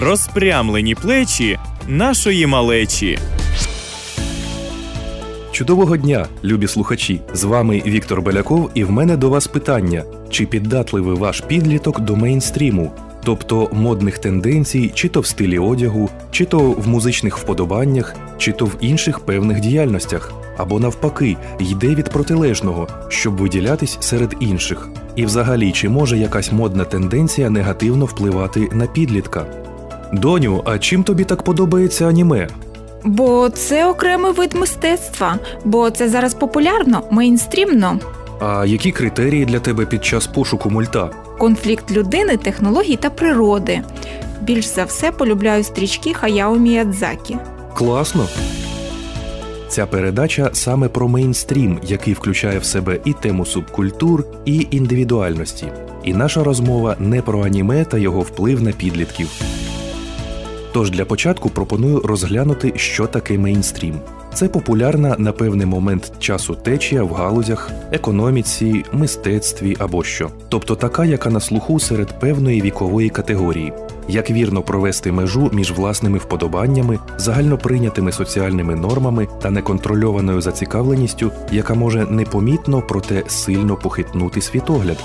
розпрямлені плечі нашої малечі. Чудового дня, любі слухачі! З вами Віктор Беляков, і в мене до вас питання: чи піддатливий ваш підліток до мейнстріму, тобто модних тенденцій, чи то в стилі одягу, чи то в музичних вподобаннях, чи то в інших певних діяльностях, або навпаки, йде від протилежного, щоб виділятись серед інших. І взагалі, чи може якась модна тенденція негативно впливати на підлітка? Доню, а чим тобі так подобається аніме? Бо це окремий вид мистецтва, бо це зараз популярно, мейнстрімно. А які критерії для тебе під час пошуку мульта? Конфлікт людини, технологій та природи. Більш за все полюбляю стрічки Хаяо Міядзакі. Класно. Ця передача саме про мейнстрім, який включає в себе і тему субкультур, і індивідуальності. І наша розмова не про аніме та його вплив на підлітків. Тож для початку пропоную розглянути, що таке мейнстрім. Це популярна на певний момент часу течія в галузях, економіці, мистецтві або що, тобто така, яка на слуху серед певної вікової категорії. Як вірно провести межу між власними вподобаннями, загальноприйнятими соціальними нормами та неконтрольованою зацікавленістю, яка може непомітно, проте сильно похитнути світогляд.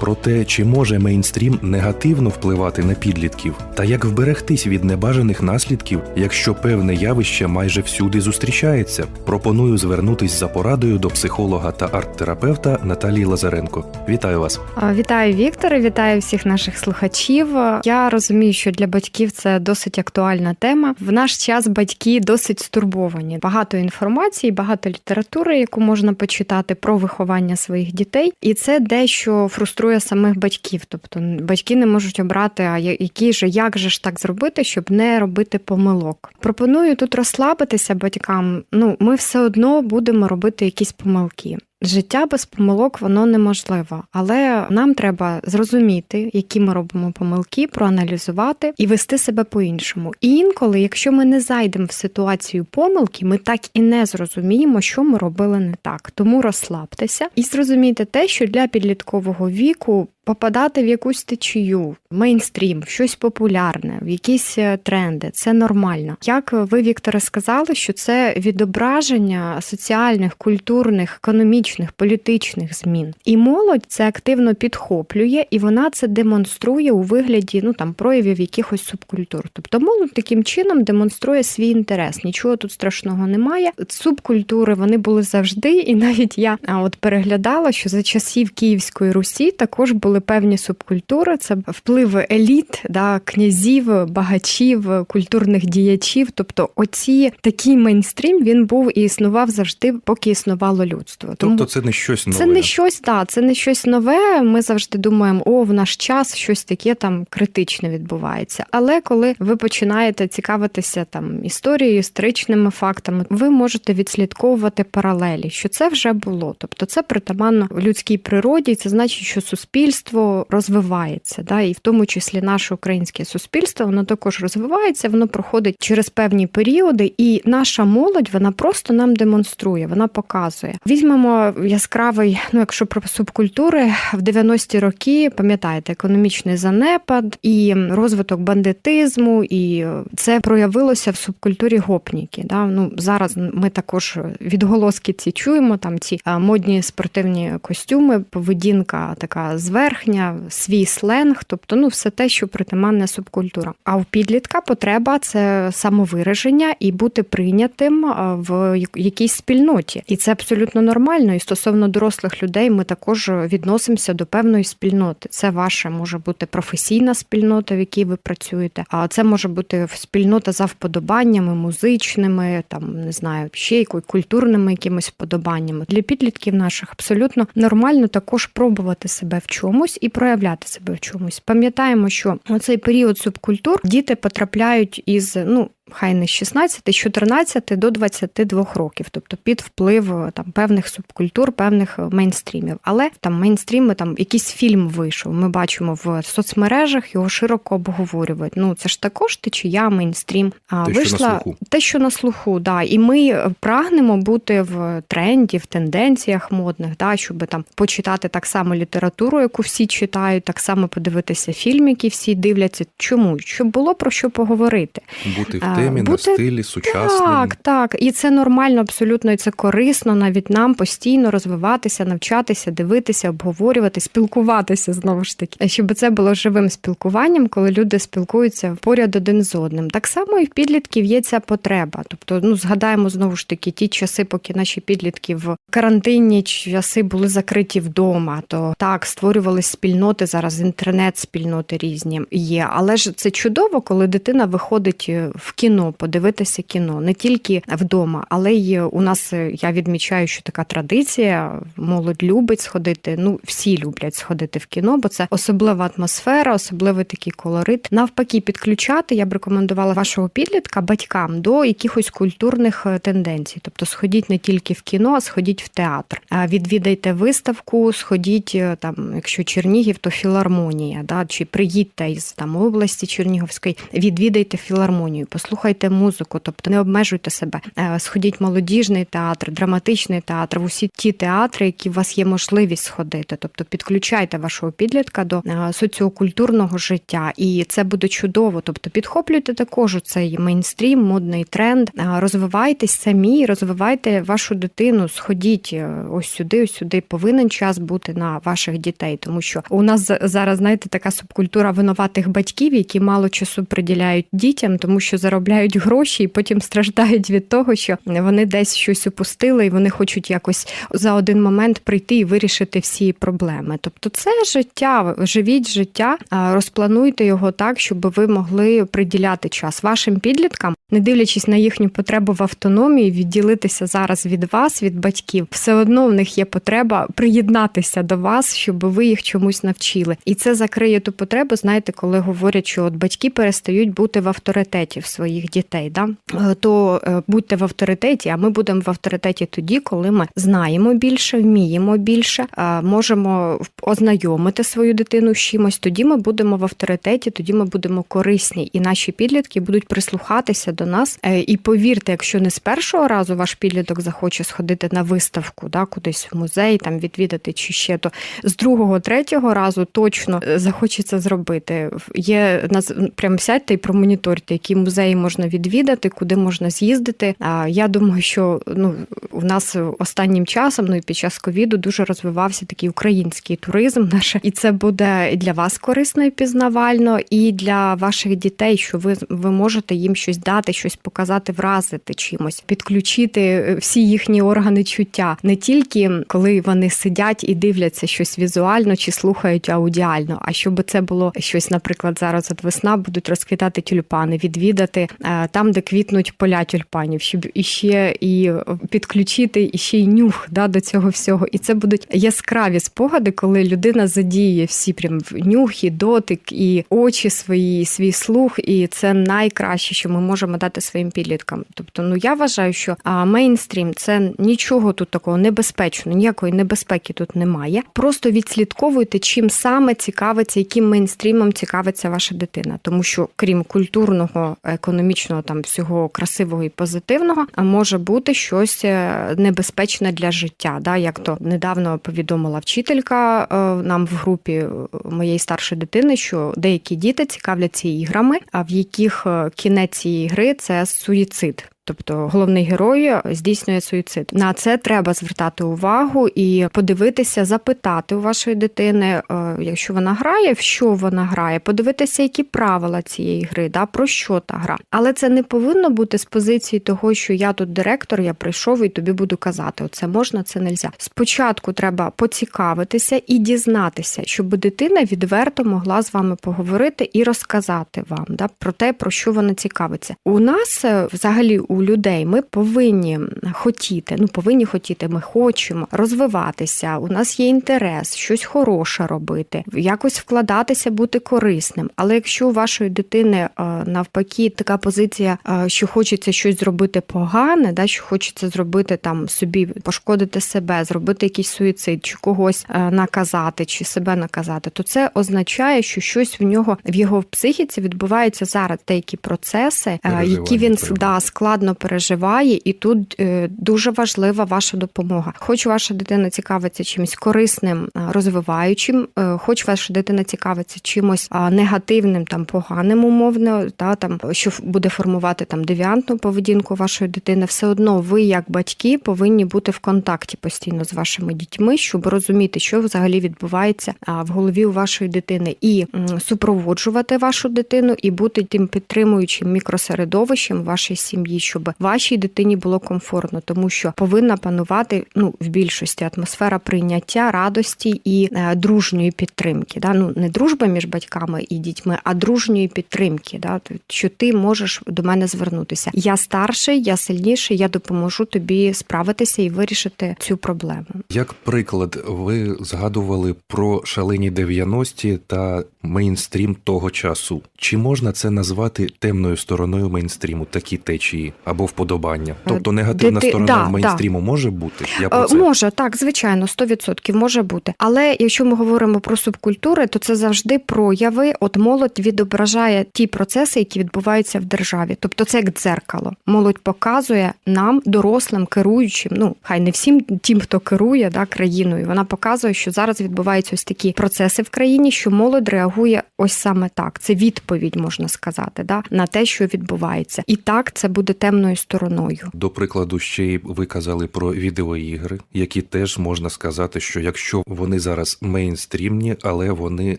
Про те, чи може мейнстрім негативно впливати на підлітків, та як вберегтись від небажаних наслідків, якщо певне явище майже всюди зустрічається, пропоную звернутись за порадою до психолога та арт-терапевта Наталії Лазаренко. Вітаю вас! Вітаю Вікторе, вітаю всіх наших слухачів. Я розумію, що для батьків це досить актуальна тема. В наш час батьки досить стурбовані. Багато інформації, багато літератури, яку можна почитати про виховання своїх дітей, і це дещо фруструє самих батьків. Тобто батьки не можуть обрати, а які ж як же ж так зробити, щоб не робити помилок. Пропоную тут розслабитися батькам. Ну, ми все одно будемо робити якісь помилки. Життя без помилок воно неможливо, але нам треба зрозуміти, які ми робимо помилки, проаналізувати і вести себе по-іншому. І інколи, якщо ми не зайдемо в ситуацію помилки, ми так і не зрозуміємо, що ми робили не так. Тому розслабтеся і зрозумійте те, що для підліткового віку. Попадати в якусь течію, мейнстрім, щось популярне, в якісь е, тренди це нормально. Як ви, Вікторе, сказали, що це відображення соціальних, культурних, економічних, політичних змін. І молодь це активно підхоплює, і вона це демонструє у вигляді ну там проявів якихось субкультур. Тобто молодь таким чином демонструє свій інтерес. Нічого тут страшного немає. Субкультури вони були завжди, і навіть я от переглядала, що за часів Київської Русі також були певні субкультури. Це впливи еліт, да, князів, багачів, культурних діячів. Тобто, оці такий мейнстрім він був і існував завжди, поки існувало людство. Тобто це не щось нове. Це не щось, да, це не щось нове. Ми завжди думаємо, о, в наш час щось таке там критичне відбувається. Але коли ви починаєте цікавитися там історією, історичними фактами, ви можете відслідковувати паралелі, що це вже було. Тобто це притаманно людській природі, і це значить, що суспільство розвивається, да, і в тому числі наше українське суспільство, воно також розвивається, воно проходить через певні періоди, і наша молодь вона просто нам демонструє, вона показує. Візьмемо яскравий, ну якщо про субкультури в 90-ті роки, пам'ятаєте, економічний занепад і розвиток бандитизму, і це проявилося в субкультурі гопніки. Да? Ну зараз ми також відголоски ці чуємо. Там ці модні спортивні костюми, поведінка така зверхня, свій сленг, тобто ну все те, що притаманне субкультура. А у підлітка потреба це самовираження і бути прийнятим в якійсь спільноті, і це абсолютно нормально. І стосовно дорослих людей, ми також відносимося до певної спільноти. Це ваша може бути професійна спільнота, в якій ви працюєте. А це може бути спільнота за вподобаннями, музичними, там не знаю, ще яко- культурними якимись вподобаннями. Для підлітків наших абсолютно нормально також пробувати себе в чомусь і проявляти себе в чомусь. Пам'ятаємо, що у цей період субкультур діти потрапляють із ну хай не з 16, з 14 до 22 років, тобто під вплив е, там певних субкультур, певних е, мейнстрімів. Але там мейнстріми, там якийсь фільм вийшов. Ми бачимо в соцмережах його широко обговорюють. Ну це ж також течія мейнстрім. А Те, що на вийшла слуху. те, що на слуху, да. І ми е, прагнемо бути в тренді, в тенденціях модних, да, щоб там почитати так само літературу, яку всі читають, так само подивитися фільм, який всі дивляться. Чому? Щоб було про що поговорити. Бути в Темі, на стилі, сучасним. Так, так. І це нормально, абсолютно, і це корисно навіть нам постійно розвиватися, навчатися, дивитися, обговорювати, спілкуватися знову ж таки, щоб це було живим спілкуванням, коли люди спілкуються поряд один з одним. Так само і в підлітків є ця потреба. Тобто, ну згадаємо знову ж таки ті часи, поки наші підлітки в карантинні часи були закриті вдома. То так створювались спільноти зараз, інтернет-спільноти різні є. Але ж це чудово, коли дитина виходить в кіно, подивитися кіно не тільки вдома, але й у нас е, я відмічаю, що така традиція. Молодь любить сходити. Ну всі люблять сходити в кіно, бо це особлива атмосфера, особливий такий колорит. Навпаки, підключати я б рекомендувала вашого підлітка батькам до якихось культурних е, тенденцій. Тобто сходіть не тільки в кіно, а сходіть в театр. Відвідайте виставку, сходіть е, там, якщо Чернігів, то філармонія, да, чи приїдьте із там області Чернігівської, відвідайте філармонію, послухайте музику, тобто не обмежуйте себе. Е, Сходіть молодіжний театр, драматичний театр, в усі ті театри, які у вас є можливість сходити. Тобто підключайте вашого підлітка до е, соціокультурного життя, і це буде чудово. Тобто підхоплюйте також цей мейнстрім, модний тренд, е, розвивайтесь самі, розвивайте вашу дитину, сходіть ось сюди, ось сюди. Повинен час бути на ваших дітей, тому що у нас зараз, знаєте, така субкультура винуватих батьків, які мало часу приділяють дітям, тому що заробляють гроші і потім страждають від того, що вони десь щось упустили, і вони хочуть якось за один момент прийти і вирішити всі проблеми. Тобто, це життя, живіть життя, розплануйте його так, щоб ви могли приділяти час вашим підліткам, не дивлячись на їхню потребу в автономії, відділитися зараз від вас, від батьків, все одно в них є потреба приєднатися до вас, щоб ви їх чомусь навчили. І це закриє ту потребу. Знаєте, коли говорять, що от батьки перестають бути в авторитеті в своїх дітей, да? Е, то е, будьте в авторитеті, а ми будемо в авторитеті тоді, коли ми знаємо більше, вміємо більше, е, можемо ознайомити свою дитину з чимось. Тоді ми будемо в авторитеті, тоді ми будемо корисні, і наші підлітки будуть прислухатися до нас. І повірте, якщо не з першого разу ваш підліток захоче сходити на виставку, да, кудись в музей, там відвідати чи ще, то з другого, третього разу точно захочеться зробити. Є нас прям сядьте і промоніторте, які музеї можна відвідати, куди можна з'їздити. А я думаю, що ну у нас останнім часом, ну і під час ковіду, дуже розвивався такий український туризм. Наш і це буде для вас корисно і пізнавально, і для ваших дітей, що ви, ви можете їм щось дати, щось показати, вразити чимось, підключити е, всі їхні органи чуття, не тільки коли вони сидять і дивляться щось візуально чи слухають аудіально, а щоб це було щось, наприклад, зараз от весна будуть розквітати тюльпани, відвідати е, там, де квітнуть поля тюльпанів, щоб іще і підключити іще й нюх да, до цього всього. І це будуть яскраві спогади, коли людина задіє всі прям нюх, і дотик, і очі свої, і свій слух, і це найкраще, що ми можемо дати своїм підліткам. Тобто, ну я вважаю, що мейнстрім це нічого тут такого небезпечного, ніякої небезпеки тут немає. Просто відслідковуйте, чим саме цікавиться, яким мейнстрімом цікавиться ваша дитина, тому що крім культурного, економічного там всього красивого і позитивного, а може бути щось е, небезпечне для життя. Да, як то недавно повідомила вчителька е, нам в групі е, моєї старшої дитини, що деякі діти цікавляться іграми, а в яких кінець цієї гри це суїцид. Тобто головний герой здійснює суїцид. На це треба звертати увагу і подивитися, запитати у вашої дитини, е, якщо вона грає, в що вона грає, подивитися, які правила цієї гри, да, про що та гра. Але це не повинно бути з позиції того, що я тут директор, я прийшов і тобі буду казати, оце можна, це нельзя. Спочатку треба поцікавитися і дізнатися, щоб дитина відверто могла з вами поговорити і розказати вам да, про те, про що вона цікавиться. У нас е, взагалі у у людей. Ми повинні хотіти. Ну, повинні хотіти. Ми хочемо розвиватися. У нас є інтерес, щось хороше робити, якось вкладатися, бути корисним. Але якщо у вашої дитини е, навпаки така позиція, е, що хочеться щось зробити погане, да, що хочеться зробити там собі, пошкодити себе, зробити якийсь суїцид, чи когось е, наказати, чи себе наказати, то це означає, що щось в нього в його психіці відбуваються зараз деякі процеси, які він да, складно переживає, і тут е, дуже важлива ваша допомога. Хоч ваша дитина цікавиться чимось корисним, розвиваючим, е, хоч ваша дитина цікавиться чимось негативним, там поганим умовно, та там що буде формувати там девіантну поведінку вашої дитини, все одно ви, як батьки, повинні бути в контакті постійно з вашими дітьми, щоб розуміти, що взагалі відбувається в голові у вашої дитини, і супроводжувати вашу дитину, і бути тим підтримуючим мікросередовищем в вашій сім'ї, щоб вашій дитині було комфортно, тому що повинна панувати ну в більшості атмосфера прийняття, радості і е, дружньої підтримки. Да? Ну не дружба між батьками і дітьми, а дружньої підтримки. Да? Що ти можеш до мене звернутися. Я старший, я сильніший, я допоможу тобі справитися і вирішити цю проблему. Як приклад, ви згадували про шалені 90-ті та мейнстрім того часу. Чи можна це назвати темною стороною мейнстріму, такі течії або вподобання? Тобто негативна дити- сторона да, мейнстріму може бути? Я про Е, це. Може, так, звичайно, 100% може бути. Але якщо ми говоримо про субкультури, то це завжди прояви. От молодь відображає ті процеси, які відбуваються в державі. Тобто це як дзеркало. Молодь показує нам, дорослим, керуючим. Ну хай не всім тим, хто керує да, країною. Вона показує, що зараз відбуваються ось такі процеси в країні, що молодь реагує ось саме так. Це відповідь, можна сказати, да, на те, що відбувається. І так це буде темною стороною. До прикладу, ще й ви казали про відеоігри, які теж можна сказати, що якщо вони зараз мейнстрімні, але вони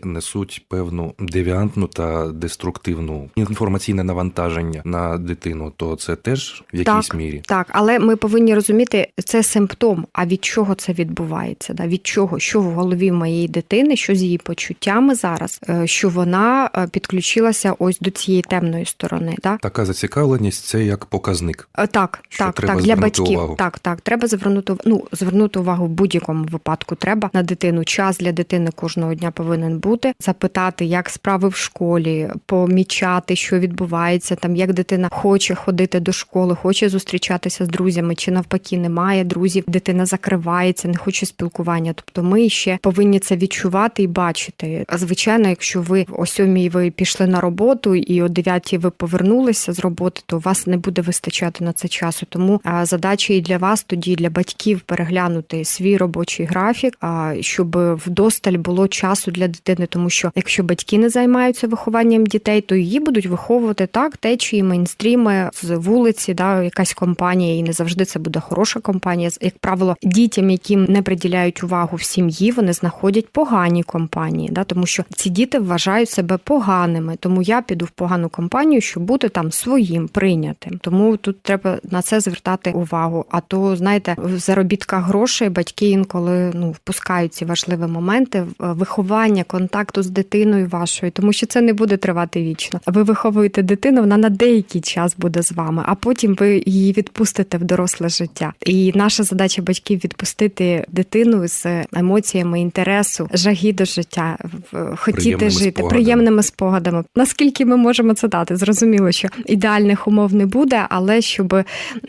несуть певну девіантну та деструктивну інформаційне навантаження на дитину, то це теж в якійсь Так. мірі. Так, але ми повинні розуміти, це симптом. А від чого це відбувається? Да? Від чого? Що в голові моєї дитини, що з її почуттями зараз, е, що вона е, підключилася ось до цієї темної сторони. Да? Така зацікавленість це як показник. Е, Так, Що так, треба так, для батьків. увагу. Так, так, треба звернути ну, звернути увагу в будь-якому випадку. Треба на дитину. Час для дитини кожного дня повинен бути. Запитати, як справи в школі, помічати, що відбувається, там як дитина хоче ходити до школи, хоче зустрічатися з друзями, чи навпаки немає друзів. Дитина закривається, не хоче спілкування. Тобто, ми ще повинні це відчувати і бачити. А звичайно, якщо ви о сьомій ви пішли на роботу і о дев'ятій ви повернулися з роботи, то у вас не буде вистачати на це часу. Тому задача і для вас, тоді і для батьків переглянути свій робочий графік, щоб вдосталь було часу для дитини. Тому що якщо батьки не займаються вихованням дітей, то її будуть виховувати так, течії, мейнстріми з вулиці, да, якась компанія, і не завжди це буде хороша компанія. Як правило, дітям, яким не приділяють увагу в сім'ї, вони знаходять погані компанії, да, тому що ці діти вважають себе поганими. Тому я піду в погану компанію, щоб бути там своїм прийнятим. Тому тут треба на це звертати увагу. А то знаєте, в заробітках грошей батьки інколи ну впускають ці важливі моменти в- виховання, контакту з дитиною вашою, тому що це не буде тривати вічно. Ви виховуєте дитину, вона на деякий час буде з вами, а потім ви її відпустите в доросле життя. І наша задача батьків відпустити дитину з емоціями інтересу, жаги до життя, хотіти Приємними жити спогадами. приємними спогадами. Наскільки ми можемо це дати? Зрозуміло, що ідеальних умов не буде, але щоб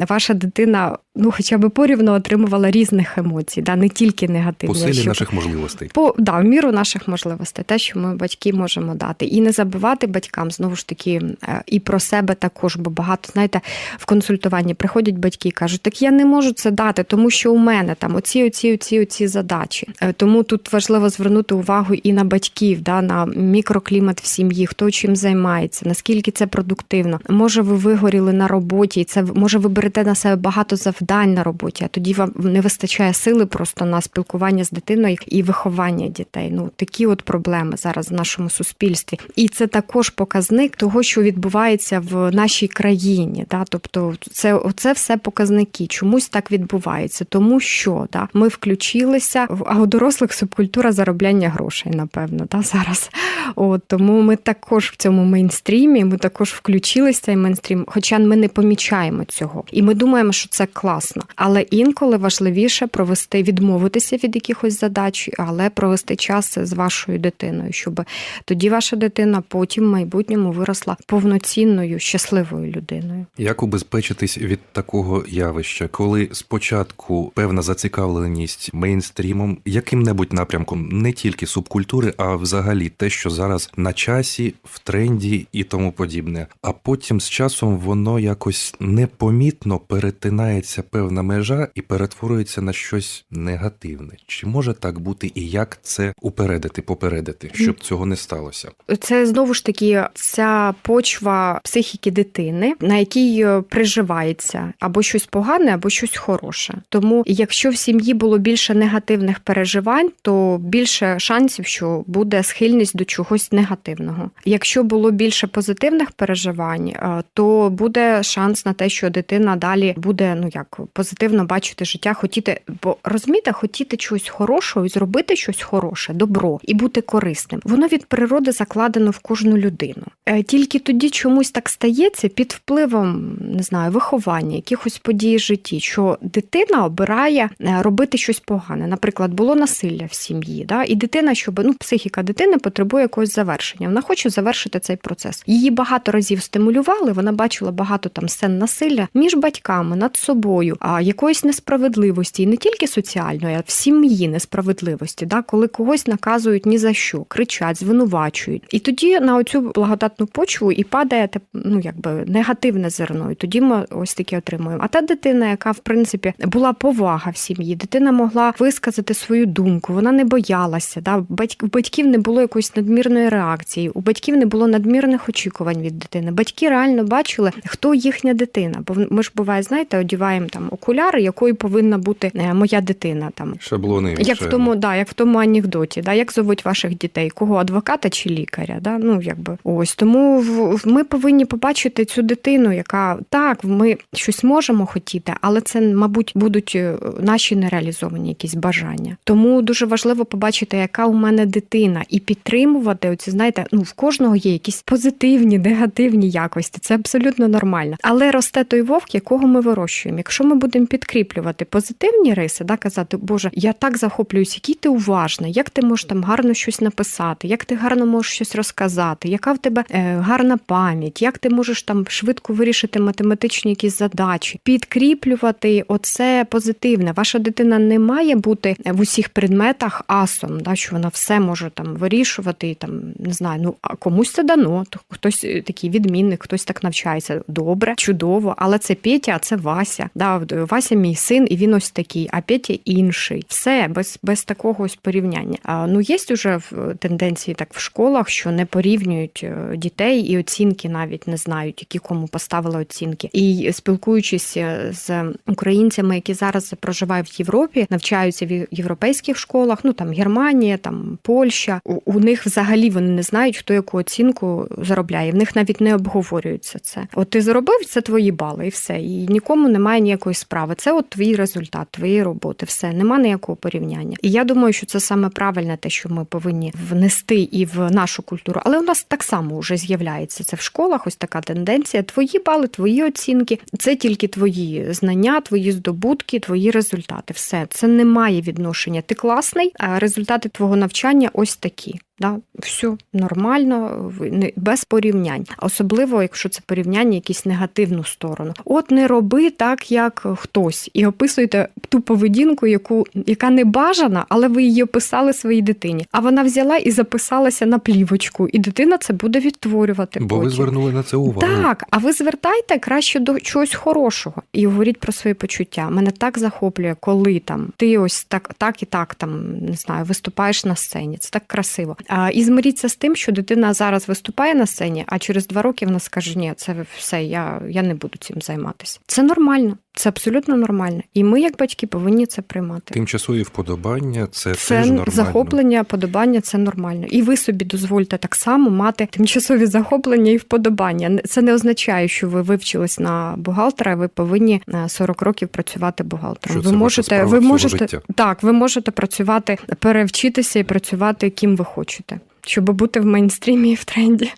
ваша дитина ну хоча б порівну отримувала різних емоцій, да не тільки По негативні. силі щоб- наших можливостей. по да, в міру наших можливостей, те, що ми батьки можемо дати, і не забувати батькам знову ж таки е, і про себе також. Бо багато знаєте, в консультуванні приходять батьки і кажуть, так я не можу це дати, тому що у мене там оці, оці, оці, оці задачі. Е, Тому тут важливо звернути увагу і на батьків, да, на мікроклімат в сім'ї, хто чим займається, наскільки це продуктивно. Може, ви вигоріли на роботі, і це може ви берете на себе багато завдань. Завдань на роботі, а тоді вам не вистачає сили просто на спілкування з дитиною і виховання дітей. Ну такі от проблеми зараз в нашому суспільстві, і це також показник того, що відбувається в нашій країні. Да? Тобто, це оце все показники. Чомусь так відбувається, тому що да, ми включилися а у дорослих субкультура заробляння грошей, напевно, да, зараз. От тому ми також в цьому мейнстрімі, ми також включилися в мейнстрім, хоча ми не помічаємо цього. І ми думаємо, що це класно. Але інколи важливіше провести, відмовитися від якихось задач, але провести час з вашою дитиною, щоб тоді ваша дитина потім в майбутньому виросла повноцінною, щасливою людиною. Як убезпечитись від такого явища, коли спочатку певна зацікавленість мейнстрімом, яким-небудь напрямком, не тільки субкультури, а взагалі те, що зараз на часі, в тренді і тому подібне. А потім з часом воно якось непомітно перетинається певна межа і перетворюється на щось негативне. Чи може так бути, і як це упередити, попередити, щоб цього не сталося? Це знову ж таки ця почва психіки дитини, на якій е, приживається або щось погане, або щось хороше. Тому, якщо в сім'ї було більше негативних переживань, то більше шансів, що буде схильність до чогось негативного. Якщо було більше позитивних переживань, е, то буде шанс на те, що дитина далі буде ну як позитивно бачити життя, хотіти, бо розумієте, хотіти чогось хорошого і зробити щось хороше, добро і бути корисним. Воно від природи закладено в кожну людину. Е, Тільки тоді чомусь так стається під впливом не знаю, виховання, якихось подій в житті, що дитина обирає е, робити щось погане. Наприклад, було насилля в сім'ї, да? і дитина, щоб ну, психіка дитини потребує якогось завершення. Вона хоче завершити цей процес. Її багато разів стимулювали. Вона бачила багато там сцен насилля між батьками над собою, а якоїсь несправедливості, і не тільки соціальної, а в сім'ї несправедливості, да? коли когось наказують ні за що, кричать, звинувачують. І тоді на оцю благодатну почву і падає ну якби негативне зерно. І тоді ми ось таке отримуємо. А та дитина, яка в принципі була повага в сім'ї, дитина могла висказати свою думку, вона не боялася. Да? Батьк, у батьків не було якоїсь надмірної реакції, у батьків не було надмірних очікувань від дитини. Батьки реально бачили, хто їхня дитина. Бо ми ж буває, знаєте, одіваємо там окуляри, якою повинна бути е, моя дитина. Там Шаблони як в тому, да, як в тому анекдоті, да, як зовуть ваших дітей, кого адвоката чи лікаря? Да? Ну якби ось тому ми повинні побачити цю дитину, яка так, ми щось можемо хотіти, але це, мабуть, будуть е, наші нереалізовані якісь бажання. Тому дуже важливо побачити, яка у мене дитина, і підтримувати оці, знаєте, ну в кожного є якісь позитивні, негативні якості. Це абсолютно нормально. Але росте той вовк, якого ми вирощуємо. Якщо ми будемо підкріплювати позитивні риси, да, казати, Боже, я так захоплююсь, який ти уважний, як ти можеш там гарно щось написати, як ти гарно можеш щось розказати, яка в тебе е, гарна пам'ять, як ти можеш там швидко вирішити математичні якісь задачі, підкріплювати оце позитивне. Ваша дитина не має бути в усіх предметах асом, да, що вона все може там вирішувати, і там не знаю, ну а комусь це дано. То хтось е, такий відмінник, хтось так навчається. Добре, чудово, але це Петя, а це Вася. Да, Вася мій син, і він ось такий, а Петя інший. Все без, без такого ось порівняння. А ну є вже тенденції так в школах, що не порівнюють е, дітей і оцінки навіть не знають, які кому поставили оцінки. І спілкуючись е, з українцями, які зараз проживають в Європі, навчаються в європейських школах, ну там Германія, там Польща. У, у них взагалі вони не знають, хто яку оцінку заробляє. В них навіть не обговорюється це. От ти заробив це твої бали, і все. І нікому немає ніякої справи. Це от твій результат, твоєї роботи. Все нема ніякого порівняння. І я думаю, що це саме правильне те, що ми повинні внести і в нашу культуру. Але у нас так само вже з'являється це в школах. Ось така тенденція. Твої бали, твої оцінки це тільки твої знання, твої здобутки, твої результати. Все це не має відношення. Ти класний, а результати твого навчання ось такі. Да, все нормально, без порівнянь. Особливо, якщо це порівняння якісь негативну сторону. От не роби так, як хтось, і описуйте ту поведінку, яку яка не бажана, але ви її описали своїй дитині. А вона взяла і записалася на плівочку, і дитина це буде відтворювати. Бо ви звернули на це увагу. Так, а ви звертайте краще до чогось хорошого і говоріть про свої почуття. Мене так захоплює, коли там ти ось так, так і так там не знаю, виступаєш на сцені. Це так красиво. І змиріться з тим, що дитина зараз виступає на сцені, а через два роки вона скаже: ні, це все, я, я не буду цим займатися. Це нормально. Це абсолютно нормально. І ми, як батьки, повинні це приймати. Тимчасові вподобання це, Це теж нормально. захоплення, подобання це нормально. І ви собі дозвольте так само мати тимчасові захоплення і вподобання. Це не означає, що ви вивчились на бухгалтера, ви повинні е, 40 років працювати бухгалтером. Що ви це можете, ви можете життя. так, ви можете працювати, перевчитися і працювати ким ви хочете, щоб бути в мейнстрімі і в тренді.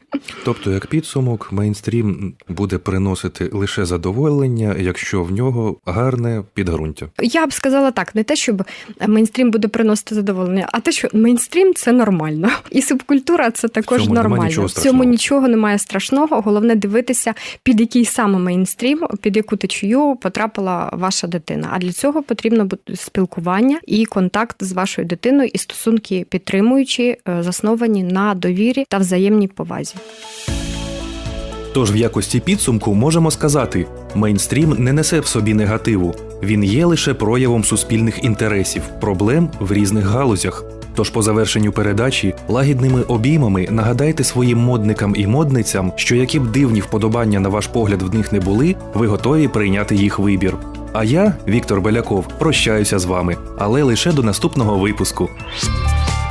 Тобто, як підсумок, мейнстрім буде приносити лише задоволення, якщо в нього гарне підґрунтя. Я б сказала так: не те, щоб мейнстрім буде приносити задоволення, а те, що мейнстрім це нормально, і субкультура це також цьому нормально. нічого В цьому нічого немає страшного. Головне дивитися, під який саме мейнстрім, під яку течію потрапила ваша дитина. А для цього потрібно спілкування і контакт з вашою дитиною, і стосунки підтримуючі, е, засновані на довірі та взаємній повазі. Тож в якості підсумку можемо сказати: мейнстрім не несе в собі негативу, він є лише проявом суспільних інтересів, проблем в різних галузях. Тож по завершенню передачі лагідними обіймами нагадайте своїм модникам і модницям, що які б дивні вподобання на ваш погляд в них не були, ви готові прийняти їх вибір. А я, Віктор Беляков, прощаюся з вами, але лише до наступного випуску.